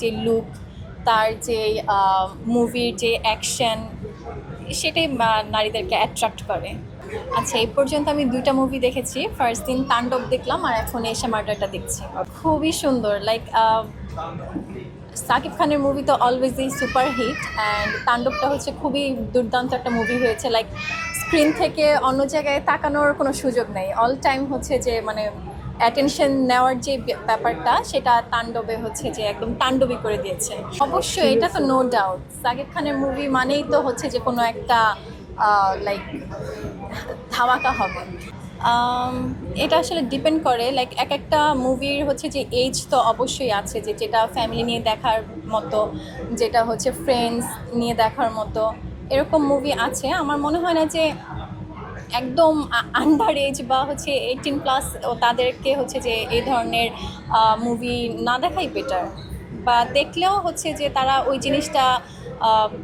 যে লুক তার যে মুভির যে অ্যাকশন সেটাই নারীদেরকে অ্যাট্রাক্ট করে। আচ্ছা এই পর্যন্ত আমি দুইটা মুভি দেখেছি। ফার্স্ট দিন তাণ্ডব দেখলাম আর এখন এসে মার্ডারটা দেখছি। খুবই সুন্দর লাইক সাকিব খানের মুভি তো অলওয়েজই সুপার হিট অ্যান্ড তাণ্ডবটা হচ্ছে খুবই দুর্দান্ত একটা মুভি হয়েছে। লাইক স্ক্রিন থেকে অন্য জায়গায় তাকানোর কোনো সুযোগ নেই। অল টাইম হচ্ছে যে মানে অ্যাটেনশন নেওয়ার যে ব্যাপারটা, সেটা তাণ্ডবে হচ্ছে যে একদম তাণ্ডবই করে দিয়েছে। অবশ্যই, এটা তো নো ডাউট সাকিব খানের মুভি মানেই তো হচ্ছে যে কোনো একটা লাইক ধামাকা হবে। এটা আসলে ডিপেন্ড করে লাইক এক একটা মুভির হচ্ছে যে এজ তো অবশ্যই আছে, যে যেটা ফ্যামিলি নিয়ে দেখার মতো, যেটা হচ্ছে ফ্রেন্ডস নিয়ে দেখার মতো, এরকম মুভি আছে। আমার মনে হয় না যে একদম আন্ডার এজ বা হচ্ছে এইটিন প্লাস ও তাদেরকে হচ্ছে যে এই ধরনের মুভি না দেখাই বেটার বা দেখলেও হচ্ছে যে তারা ওই জিনিসটা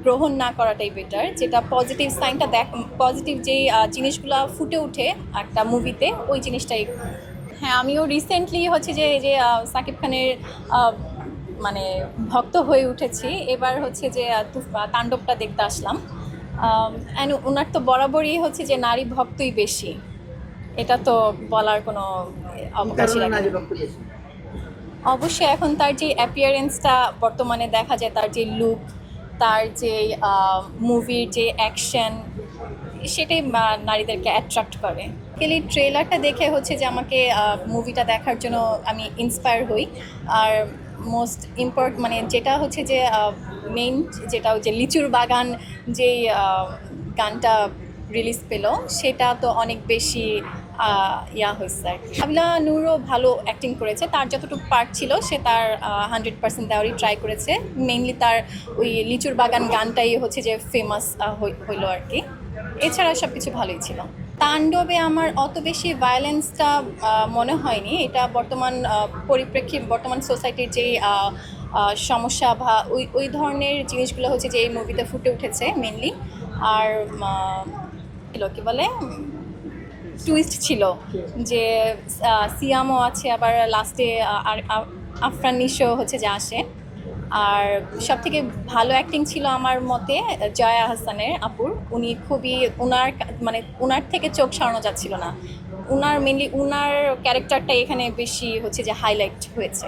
গ্রহণ না করাটাই বেটার যেটা পজিটিভ সাইনটা দেখ পজিটিভ যেই জিনিসগুলো ফুটে ওঠে একটা মুভিতে ওই জিনিসটাই। হ্যাঁ আমিও রিসেন্টলি হচ্ছে যে, এই যে সাকিব খানের মানে ভক্ত হয়ে উঠেছি। এবার হচ্ছে যে তাণ্ডবটা দেখতে আসলাম। অ্যান্ড ওনার তো বরাবরই হচ্ছে যে নারী ভক্তই বেশি। এটা তো বলার কোনো অবকাশই রাখে অবশ্যই এখন তার যে অ্যাপিয়ারেন্সটা বর্তমানে দেখা যায় তার যে লুক তার যে মুভির যে অ্যাকশন সেটাই নারীদেরকে অ্যাট্রাক্ট করে। কেলি ট্রেলারটা দেখে হচ্ছে যে আমাকে মুভিটা দেখার জন্য আমি ইন্সপায়ার হই। আর মোস্ট ইম্পর্ট মানে যেটা হচ্ছে যে মেইন যেটা হচ্ছে লিচুর বাগান যেই গানটা রিলিজ পেল, সেটা তো অনেক বেশি ইয়া হয়েছে আর কি। আবিলা নূরও ভালো অ্যাক্টিং করেছে। তার যতটুকু পার্ট ছিল, সে তার হান্ড্রেড পার্সেন্ট দেওয়ারই ট্রাই করেছে। মেইনলি তার ওই লিচুর বাগান গানটাই হচ্ছে যে ফেমাস হইল আর কি। এছাড়া সব কিছু ভালোই ছিল। তাণ্ডবে আমার অত বেশি ভায়োলেন্সটা মনে হয়নি। এটা বর্তমান পরিপ্রেক্ষিত বর্তমান সোসাইটির যে আহ, আহ, সমস্যা বা ওই ওই ধরনের জিনিসগুলো হচ্ছে যে এই মুভিতে ফুটে উঠেছে মেনলি আর কি বলে? টুইস্ট ছিল যে সিয়ামও আছে আবার লাস্টে আর আফরান নিশো হচ্ছে যে আসে। আর সব থেকে ভালো অ্যাক্টিং ছিল আমার মতে জয়া হাসানের আপুর। উনি খুবই ওনার মানে ওনার থেকে চোখ সরানো যাচ্ছিল না। উনার মেনলি ওনার ক্যারেক্টারটা এখানে বেশি হচ্ছে যে হাইলাইট হয়েছে।